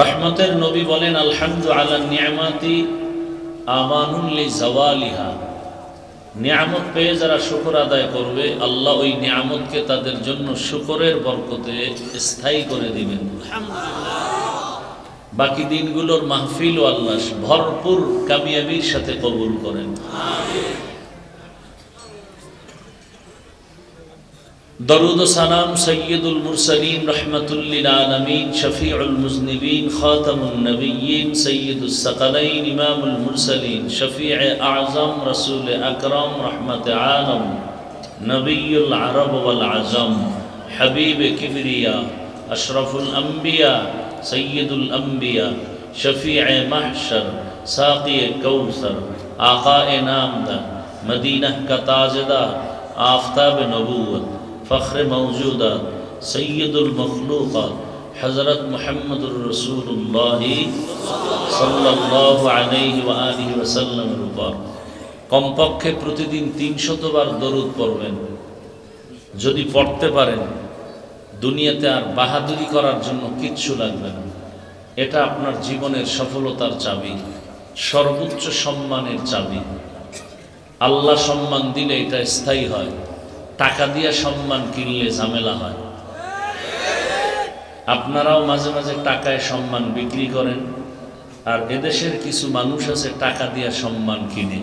রহমতের নবী বলেন আলহামদু আলা নিয়ামাতি আমানুল্লি জওয়ালিহা। নিয়ামত পেয়ে যারা শুকর আদায় করবে আল্লাহ ওই নিয়ামতকে তাদের জন্য শুকরের বরকতে স্থায়ী করে দিবেন। বাকি দিনগুলোর মাহফিল ও আল্লাহ ভরপুর কামিয়াবির সাথে কবুল করেন। درود و سلام سید المرسلین رحمت للعالمین شفیع المذنبین خاتم النبیین سید الثقلین امام المرسلین شفیع اعظم رسول اکرم رحمت عالم نبی العرب والعجم حبیب کبریا اشرف الانبیاء سید الانبیاء شفیع محشر ساقی کوثر آقا نامدہ مدینہ کا تاجدار آفتاب نبوت ফখরে মৌজুদা সৈয়দুল মখলুকা হজরত মোহাম্মদুর রসুল্লাহি সাল্লাহ আলহি আলহি ওসাল্লামের উপর কমপক্ষে প্রতিদিন তিনশতবার দরুদ পড়বেন। যদি পড়তে পারেন, দুনিয়াতে আর বাহাদুরি করার জন্য কিচ্ছু লাগবে না। এটা আপনার জীবনের সফলতার চাবি, সর্বোচ্চ সম্মানের চাবি। আল্লাহ সম্মান দিলে এটা স্থায়ী হয়। টাকা দিয়ে সম্মান কিনলে ঝামেলা হয়। আপনারাও মাঝে মাঝে টাকায় সম্মান বিক্রি করেন, আর এদেশের কিছু মানুষ আছে টাকা দিয়ে সম্মান কিনে।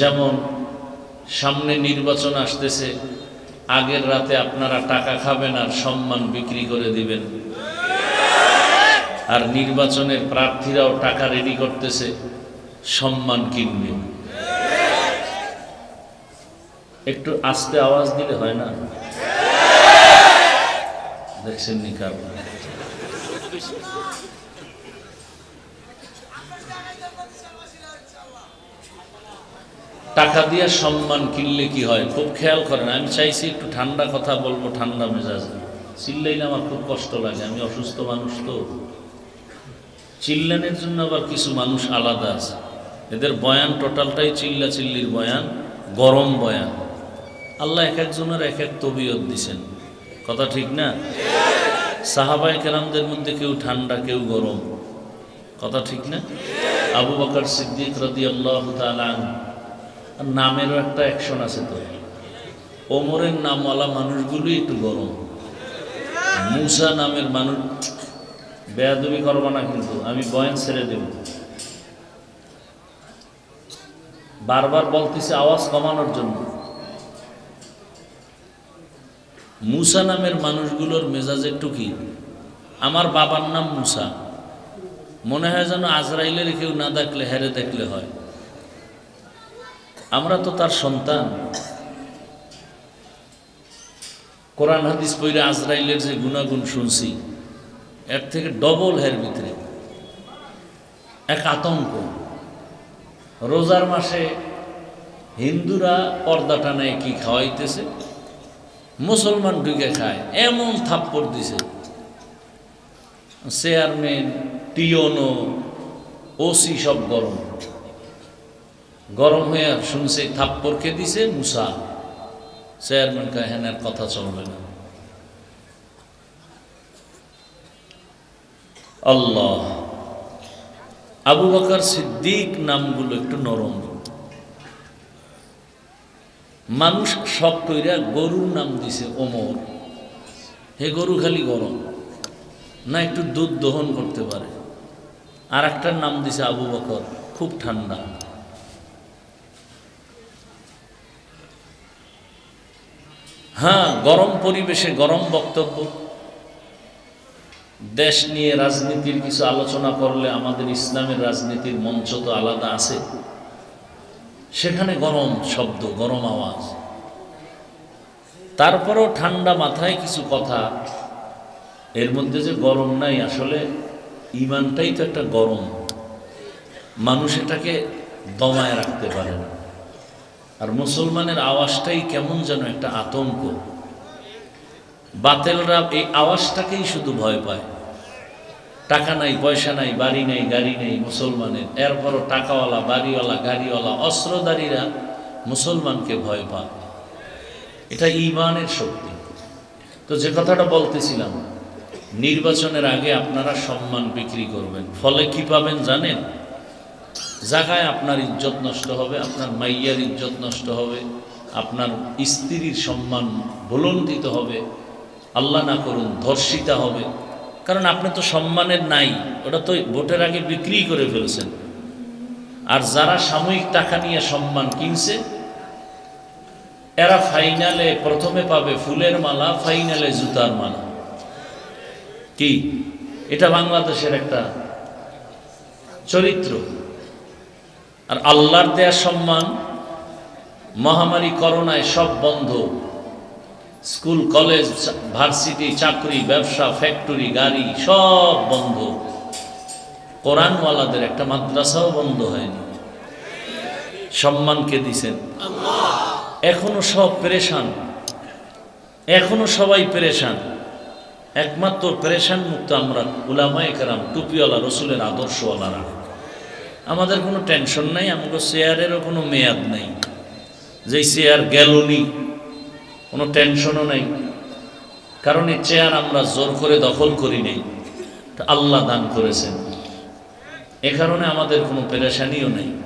যেমন, সামনে নির্বাচন আসতেছে, আগের রাতে আপনারা টাকা খাবেন আর সম্মান বিক্রি করে দিবেন। আর নির্বাচনের প্রার্থীরাও টাকা রেডি করতেছে, সম্মান কিনবে। একটু আস্তে আওয়াজ দিলে হয় না? দেখছেন নিকার টাকা দিয়ে সম্মান কিনলে কি হয়? খুব খেয়াল করেন, আমি চাইছি একটু ঠান্ডা কথা বলব, ঠান্ডা মেজাজ। চিল্লাইলে আমার খুব কষ্ট লাগে, আমি অসুস্থ মানুষ তো। চিল্লানের জন্য আবার কিছু মানুষ আলাদা আছে। এদের বয়ান টোটালটাই চিল্লা চিল্লির বয়ান, গরম বয়ান। আল্লাহ এক একজনের এক এক তবিয়ত দিছেন। কথা ঠিক না? সাহাবাই কেরামদের মধ্যে কেউ ঠান্ডা, কেউ গরম। কথা ঠিক না? আবু বকর সিদ্দিক রদি আল্লাহ নামেরও একটা অ্যাকশন আছে তো। ওমরের নামওয়ালা মানুষগুলি একটু গরম। মুসা নামের মানুষ বেয়াদবি করব না কিন্তু, আমি বয়ান ছেড়ে দেব। বারবার বলতেছে আওয়াজ কমানোর জন্য। মুসা নামের মানুষগুলোর মেজাজ একটু কি? আমার বাবার নাম মুসা। মনে হয় যেন আজরাইলের কেউ না দেখলে, হেরে দেখলে হয়। আমরা তো তার সন্তান। কোরআন হাদিস পইরে আজরাইলের যে গুণাগুণ শুনছি, এর থেকে ডবল হের ভিতরে। এক আতঙ্ক। রোজার মাসে হিন্দুরা পর্দা টানায় কি খাওয়াইতেছে? মুসলমান ঢুকে খায়, এমন থাপ্পড় দিছে। চেয়ারম্যান, টিওনো, ওসি সব গরম। গরম হয়ে শুনছে, থাপ্পড় কে দিছে? মুসা। চেয়ারম্যান কাহেনের কথা চলবে না। আল্লাহ। আবু বকর সিদ্দিক নামগুলো একটু নরম। মানুষ শখ কইরা গরুর নাম দিছে ওমর। হে গরু খালি গরম, না একটু দুধ দহন করতে পারে। আর একটার নাম দিছে আবু বকর, খুব ঠান্ডা। হ্যাঁ গরম পরিবেশে গরম বক্তব্য। দেশ নিয়ে রাজনীতির কিছু আলোচনা করলে আমাদের ইসলামের রাজনীতির মঞ্চ তো আলাদা আছে। সেখানে গরম শব্দ, গরম আওয়াজ। তারপরেও ঠান্ডা মাথায় কিছু কথা। এর মধ্যে যে গরম নাই, আসলে ইমানটাই তো একটা গরম। মানুষ এটাকে দমায় রাখতে পারে না। আর মুসলমানের আওয়াজটাই কেমন যেন একটা আতঙ্ক। বাতেলরা এই আওয়াজটাকেই শুধু ভয় পায়। টাকা নাই, পয়সা নাই, বাড়ি নাই, গাড়ি নেই, মুসলমানের। এরপরও টাকাওয়ালা, বাড়িওয়ালা, গাড়িওয়ালা, অস্ত্রধারীরা মুসলমানকে ভয় পায়। এটা ইমানের শক্তি। তো যে কথাটা বলতেছিলাম, নির্বাচনের আগে আপনারা সম্মান বিক্রি করবেন। ফলে কি পাবেন জানেন? জায়গায় আপনার ইজ্জত নষ্ট হবে, আপনার মাইয়ার ইজ্জত নষ্ট হবে, আপনার স্ত্রীর সম্মান ভুলন্দিত হবে, আল্লাহ না করুন ধর্ষিতা হবে। কারণ আপনি তো সম্মানের নাই, ওটা তো ভোটের আগে বিক্রি করে ফেলছেন। আর যারা সাময়িক টাকা নিয়ে সম্মান কিনছে, এরা ফাইনালে প্রথমে পাবে ফুলের মালা, ফাইনালে জুতার মালা। কি? এটা বাংলাদেশের একটা চরিত্র। আর আল্লাহর দেয়া সম্মান, মহামারী করোনায় সব বন্ধ। স্কুল, কলেজ, ভার্সিটি, চাকরি, ব্যবসা, ফ্যাক্টরি, গাড়ি, সব বন্ধ। কোরআনওয়ালাদের একটা মাদ্রাসাও বন্ধ হয়নি। সম্মানকে দিছেন। এখনও সব পেরেশান। এখনও সবাই পেরেশান। একমাত্র পেরেশান মুক্ত আমরা উলামায়ে কেরাম, টুপিওয়ালা, রসুলের আদর্শওয়ালারা। আমাদের কোনো টেনশন নাই, আমাদের চেয়ারেরও কোনো মেয়াদ নেই। যেই চেয়ার গেলনি কোনো টেনশনও নেই। কারণ এই চেয়ার আমরা জোর করে দখল করি নেই। আল্লাহ দান করেছেন। এ কারণে আমাদের কোনো পেরেশানিও নেই।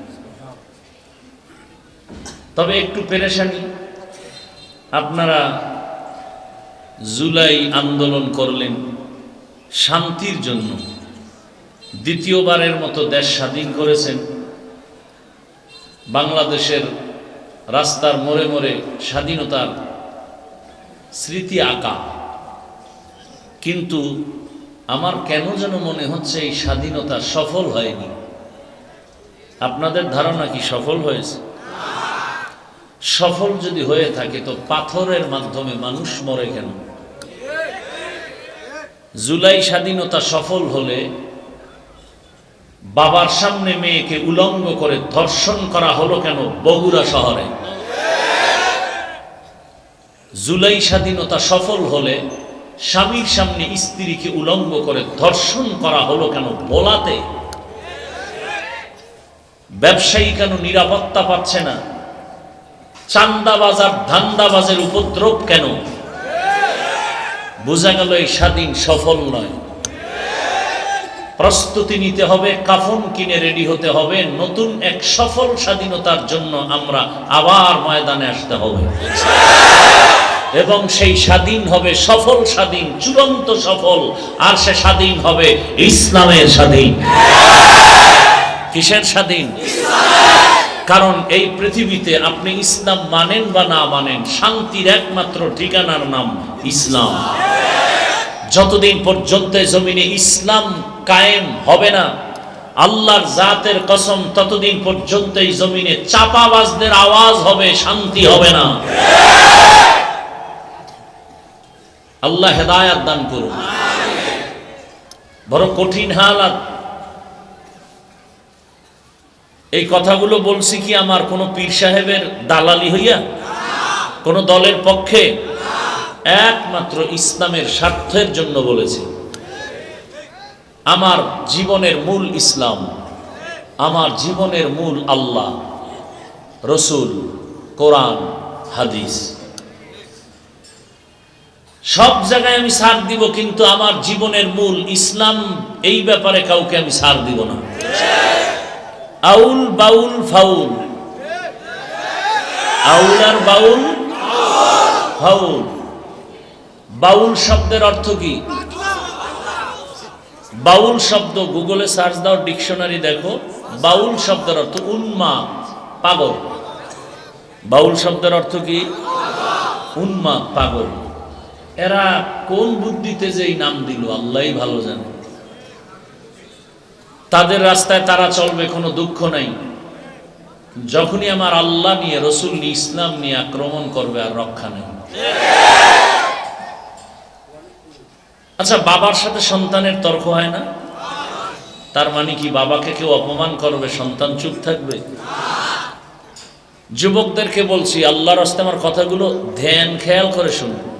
তবে একটু পেরেশানি। আপনারা জুলাই আন্দোলন করলেন শান্তির জন্য। দ্বিতীয়বারের মতো দেশ স্বাধীন করেছেন। বাংলাদেশের রাস্তার মোড়ে মোড়ে স্বাধীনতার স্মৃতি আঁকা। কিন্তু আমার কেন যেন মনে হচ্ছে এই স্বাধীনতা সফল হয়নি? আপনাদের ধারণা কি সফল হয়েছে? সফল যদি হয়ে থাকে তো পাথরের মাধ্যমে মানুষ মরে কেন? জুলাই স্বাধীনতা সফল হলে বাবার সামনে মেয়েকে উলঙ্গ করে ধর্ষণ করা হলো কেন বগুড়া শহরে? জুলাই স্বাধীনতা সফল হলে স্বামীর সামনে স্ত্রীকে উলঙ্গ করে ধর্ষণ করা হলো কেন বোলাতে? ব্যবসায়ী কেন নিরাপত্তা পাচ্ছে না? চান্দাবাজ আর ধান্দাবাজের উপদ্রব কেন? বোঝা গেল এই স্বাধীন সফল নয়। প্রস্তুতি নিতে হবে, কাফন কিনে রেডি হতে হবে, নতুন এক সফল স্বাধীনতার জন্য আমরা আবার ময়দানে আসতে হবে। এবং সেই স্বাধীন হবে সফল স্বাধীন, চূড়ান্ত সফল, আর সে স্বাধীন হবে ইসলামের স্বাধীন। কিসের স্বাধীন? কারণ এই পৃথিবীতে আপনি ইসলাম মানেন বা না মানেন, শান্তির একমাত্র ঠিকানার নাম ইসলাম। যতদিন পর্যন্ত জমিনে ইসলাম কায়েম হবে না, আল্লাহর জাতের কসম, ততদিন পর্যন্ত এই জমিনে চাপাবাজদের আওয়াজ হবে, শান্তি হবে না। আল্লাহ হেদায়াত দান করুন। বড় কঠিন হালাত। এই কথাগুলো বলছি কি আমার কোনো পীর সাহেবের দালালি হইয়া? কোন দলের পক্ষে? একমাত্র ইসলামের স্বার্থের জন্য বলেছি। আমার জীবনের মূল ইসলাম, আমার জীবনের মূল আল্লাহ, রসুল, কোরআন, হাদিস। সব জায়গায় আমি সার দিব, কিন্তু আমার জীবনের মূল ইসলাম এই ব্যাপারে কাউকে আমি সার দিব না। আউল বাউল ফাউল। আউল আর বাউল ফাউল। বাউল শব্দের অর্থ কি? বাউল শব্দ গুগলে সার্চ দাও, ডিকশনারি দেখো, বাউল শব্দের অর্থ উন্মা, পাগল। বাউল শব্দের অর্থ কি? উন্মা, পাগল। এরা কোন বুদ্ধিতে যে নাম দিল, আল্লাহই ভালো জানে। তাদের রাস্তায় তারা চলবে, কোনো দুঃখ নাই। যখনই আমার আল্লাহ নিয়ে, রসুল নিয়ে, ইসলাম নিয়ে আক্রমণ করবে, আর রক্ষা নেই। আচ্ছা বাবার সাথে সন্তানের তর্ক হয় না? তার মানে কি বাবাকে কেউ অপমান করবে, সন্তান চুপ থাকবে? যুবকদেরকে বলছি, আল্লাহর রাস্তে আমার কথাগুলো ধ্যান, খেয়াল করে শুনো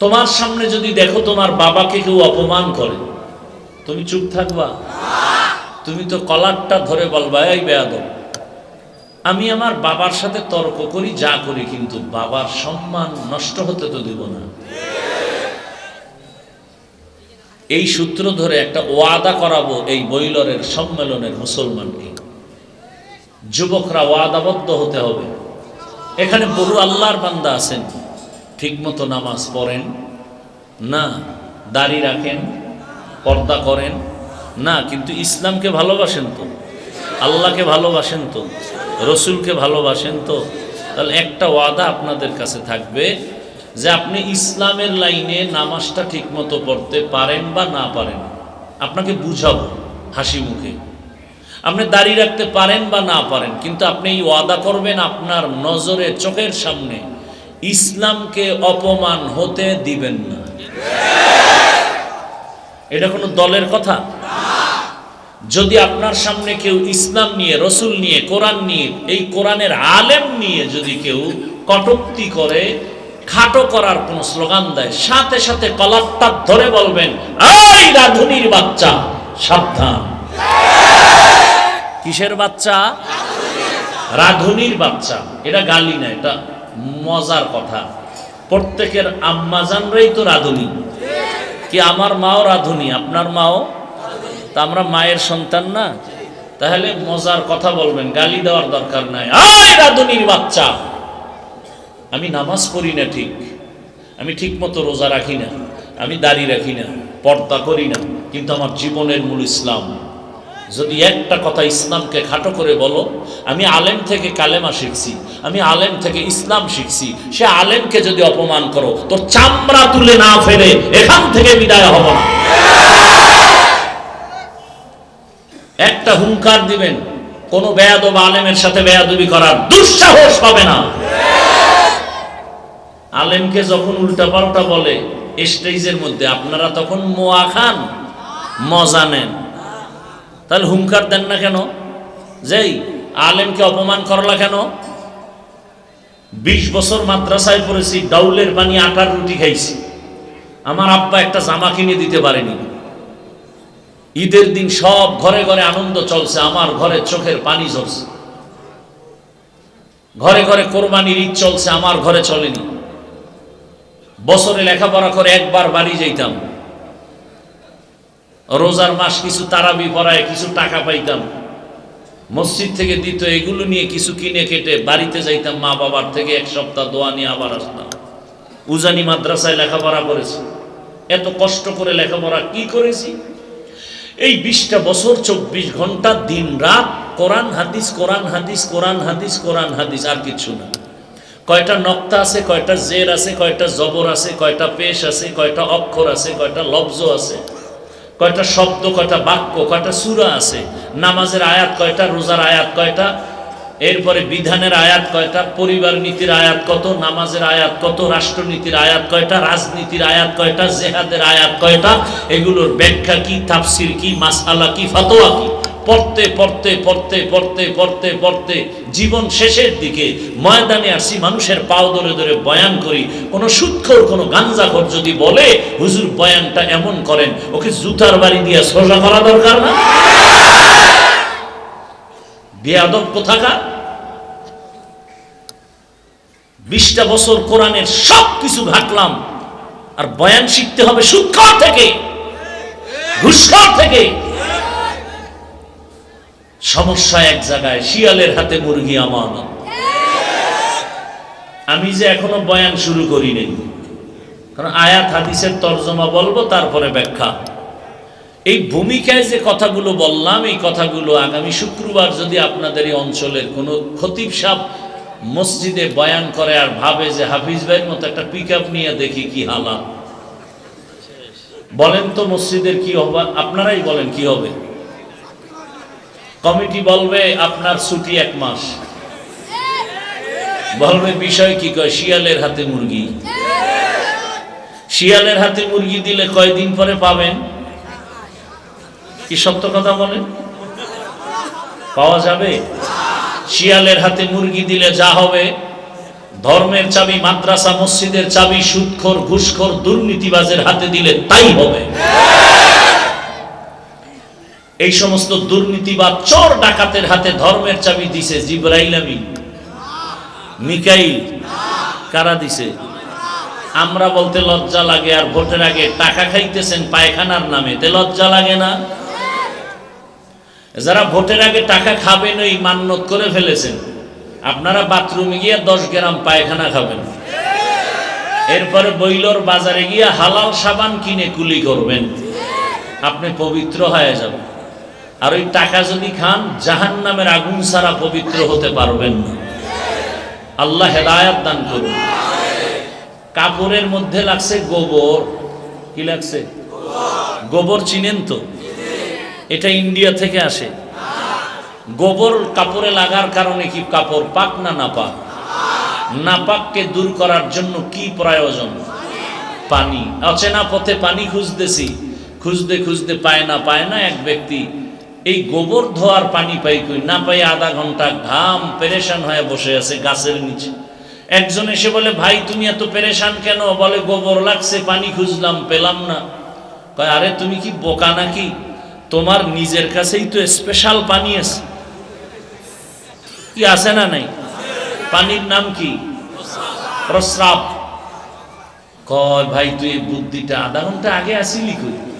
তোমার সামনে যদি দেখো তোমার বাবাকে কেউ অপমান করে, তুমি চুপ থাকবা? তুমি তো কলারটা ধরে বলবা, এই বেয়াদব, আমি আমার বাবার সাথে তর্ক করি, যা করি, কিন্তু বাবার সম্মান নষ্ট হতে তো দিব না। এই সূত্র ধরে একটা ওয়াদা করাবো এই বৈলরের সম্মেলনের মুসলমানকে। যুবকরা ওয়াদাবদ্ধ হতে হবে। এখানে বহু আল্লাহর বান্দা আছেন। ঠিকমতো নামাজ পড়েন, না দাড়ি রাখেন, পর্দা করেন, না, কিন্তু ইসলামকে ভালোবাসেন তো, আল্লাহকে ভালোবাসেন তো, রসুলকে ভালোবাসেন তো, তাহলে একটা ওয়াদা আপনাদের কাছে থাকবে যে আপনি ইসলামের লাইনে নামাজটা ঠিকমতো পড়তে পারেন বা না পারেন। আপনাকে বুঝাবো হাসি মুখে। আপনি দাঁড়িয়ে রাখতে পারেন বা না পারেন, কিন্তু আপনি এই ওয়াদা করবেন আপনার নজরে, চোখের সামনে। ইসলামকে অপমান হতে দিবেন না। এটা কোনো দলের কথা? যদি আপনার সামনে কেউ ইসলাম নিয়ে, রসুল নিয়ে, কোরআন নিয়ে, এই কোরআনের আলেম নিয়ে যদি কেউ কটুক্তি করে, খাটো করার কোন স্লোগান দেয়, সাথে সাথে কলারটা ধরে বলবেন এই রাধুনির বাচ্চা, সাবধান। কিসের বাচ্চা? রাধুনির বাচ্চা। এটা গালি না, এটা মজার কথা। প্রত্যেকের আম্মাজানরাই তো রাধুনি। কি আমার মাও রাধুনি? আপনার মাও? তা আমরা মায়ের সন্তান না? তাহলে মজার কথা বলবেন, গালি দেওয়ার দরকার নাই। আয় রাধুনির বাচ্চা! আমি নামাজ পড়ি না ঠিক। আমি ঠিক মতো রোজা রাখি না। আমি দাড়ি রাখি না। পর্দা করি না। কিন্তু আমার জীবনের মূল ইসলাম। যদি একটা কথা ইসলামকে খাটো করে বলো, আমি আলেম থেকে কালেমা শিখছি, আমি আলেম থেকে ইসলাম শিখছি, সে আলেমকে যদি অপমান করো তো চামড়া তুলে না ফেলে এখান থেকে বিদায় হব না। একটা হুঙ্কার দিবেন, কোন বেয়াদব আলেমের সাথে বেয়াদবি করার দুঃসাহস পাবে না। আলেমকে যখন উল্টা পাল্টা বলে, স্টেজের মধ্যে, আপনারা তখন মোয়া খান, মজা নেন। তাহলে হুঙ্কার দেন না কেন? যেই আলেমকে অপমান করলা কেন? বিশ বছর মাদ্রাসায় পড়েছি, ডাউলের পানি আটার রুটি খাইছি। আমার আব্বা একটা জামা কিনে দিতে পারেনি। ঈদের দিন সব ঘরে ঘরে আনন্দ চলছে, আমার ঘরে চোখের পানি ঝরছে। ঘরে ঘরে কোরবানির ঈদ চলছে, আমার ঘরে চলেনি। বছরে লেখাপড়া করে একবার বাড়ি যাইতাম। রোজার মাস কিছু তারাবি পড়ায় কিছু টাকা পাইতাম। মসজিদ থেকে দিত এগুলো নিয়ে কিছু কিনে কেটে বাড়িতে যাইতাম, মা বাবার থেকে এক সপ্তাহ দোয়া নিয়ে আবার আসতাম। উজানি মাদ্রাসায় লেখাপড়া করেছি। এত কষ্ট করে লেখাপড়া কি করেছি? এই বিশটা বছর চব্বিশ ঘণ্টা দিন রাত, কোরআন, হাদিস কোরআন হাদিস কোরআন হাদিস কোরআন, হাদিস, আর কিছু না। কয়টা নক্তা আছে, কয়টা জের আছে, কয়টা জবর আছে, কয়টা পেশ আছে, কয়টা অক্ষর আছে, কয়টা লব্জ আছে। কয়টা শব্দ, কয়টা বাক্য, কয়টা সুরা আছে? নামাজের আয়াত কয়টা, রোজার আয়াত কয়টা? এরপরে বিধানের আয়াত কয়টা? পরিবার নীতির আয়াত কত? নামাজের আয়াত কত? রাষ্ট্রনীতির আয়াত কয়টা? রাজনীতির আয়াত কয়টা? জেহাদের আয়াত কয়টা? এগুলোর ব্যাখ্যা কি, তাফসির কি মাসালা কি, ফতোয়া কি? পড়তে পড়তে পড়তে পড়তে পড়তে পড়তে জীবন শেষের দিকে ময়দানে আসি, মানুষের পাও ধরে ধরে বয়ান করি। কোনো সুৎখর, কোনো গাঞ্জাখর যদি বলে, হুজুর, বয়ানটা এমন করেন, ওকে জুতার বাড়ি দিয়ে সোজা করা দরকার না? বেয়াদব কোথাকার? বিশটা বছর কোরআনের সব কিছু ঘাটলাম আর বয়ান শিখতে হবে সুৎখর থেকে, ঘুষখর থেকে। সমস্যা এক জায়গায়, শিয়ালের হাতে মুরগি আমানত আমি যে এখনও বয়ান শুরু করি নাই কারণ আয়াত, হাদিসের তর্জমা বলব, তারপরে ব্যাখ্যা। এই ভূমিকায় যে কথাগুলো বললাম, এই কথাগুলো আগামী শুক্রবার যদি আপনাদের এই অঞ্চলের কোনো খতিব সাহ মসজিদে বয়ান করে আর ভাবে যে হাফিজ ভাইয়ের মতো একটা পিক নিয়ে দেখি কি হালাত। বলেন তো মসজিদের কি হবে আপনারাই বলেন কি হবে? কমিটি বলবে, আপনার ছুটি এক মাস। বলবে বিষয় কি কয়? শিয়ালের হাতে মুরগি। শিয়ালের হাতে মুরগি দিলে কয়দিন পরে পাবেন? কি সত্য কথা বলেন? পাওয়া যাবে? শিয়ালের হাতে মুরগি দিলে যা হবে? ধর্মের চাবি, মাদ্রাসা, মসজিদের চাবি, সুদখোর, ঘুষখোর, দুর্নীতিবাজের হাতে দিলে তাই হবে। এই সমস্ত দুর্নীতিবাদ চোর ডাকাতের হাতে ধর্মের চাবি দিছে জিব্রাইল মিকাইল, কারা দিছে? আমরা বলতে লজ্জা লাগে আর ভোটের আগে টাকা খাইতেছেন পায়খানার নামে। তে লজ্জা লাগে না? যারা ভোটের আগে টাকা খাবেন ওই মান্যত করে ফেলেছেন। আপনারা বাথরুমে গিয়ে দশ গ্রাম পায়খানা খাবেন। এরপরে বইলর বাজারে গিয়ে হালাল সাবান কিনে কুলি করবেন। আপনি পবিত্র হয়ে যাবেন। আর ওই টাকা যদি খান জাহান নামের আগুন ছাড়া পবিত্র হতে পারবেন না। আল্লাহ হেদায়াত দান করুন। কাপড়ের মধ্যে লাগছে গোবর। কি লাগছে? গোবর চিনেন তো? এটা ইন্ডিয়া থেকে আসে। গোবর কাপড়ে লাগার কারণে কি কাপড় পাক না না পাক নাপাককে দূর করার জন্য কি প্রয়োজন? পানি। অচেনা পথে পানি খুঁজতেছি। খুঁজতে খুঁজতে পায় না পায় না এক ব্যক্তি। এই গোবর ধোয়ার পানি পাই কই? না পাই আধা ঘণ্টা ঘাম পেরেশান হয়ে বসে আছে গাছের নিচে। একজন এসে বলে, ভাই, তুমি এত পেরেশান কেন? বলে, গোবর লাগছে, পানি খুঁজলাম, পেলাম না। কয়, আরে, তুমি কি বোকা নাকি? তোমার নিজের কাছেই তো স্পেশাল পানি আছে। কি আছে না নাই? পানির নাম কি? প্রস্রাব। কয়, ভাই, তুই বুদ্ধিটা আধা ঘণ্টা আগে আসিলি কই?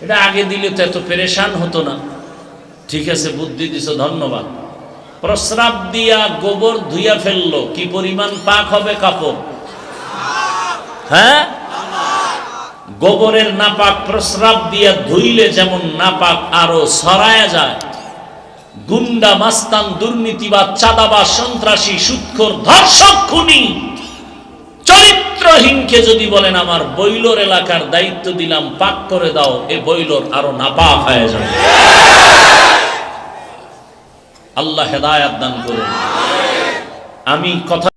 এটা আগে দিলে তো এত পেরেশান হতো না। ঠিক আছে, বুদ্ধি দিছ, ধন্যবাদ। প্রস্রাব দিয়া গোবর ধুইয়া ফেলল, কি পরিমাণ পাক হবে কাপড়? হ্যাঁ? গোবরের নাপাক প্রস্রাব দিয়া ধুইলে যেমন নাপাক আরও সরায়া যায়। গুন্ডা মাস্তান দুর্নীতিবাদ চাঁদাবাদ সন্ত্রাসী, সুৎখোর ধর্ষক খুনি। চরিত্রহীনকে যদি বলেন, আমার বৈলর এলাকার দায়িত্ব দিলাম, পাক করে দাও এ বৈলর আরও নাপা হয়ে যাবে। আল্লাহ হেদায়াত দান করুন। আমি কথা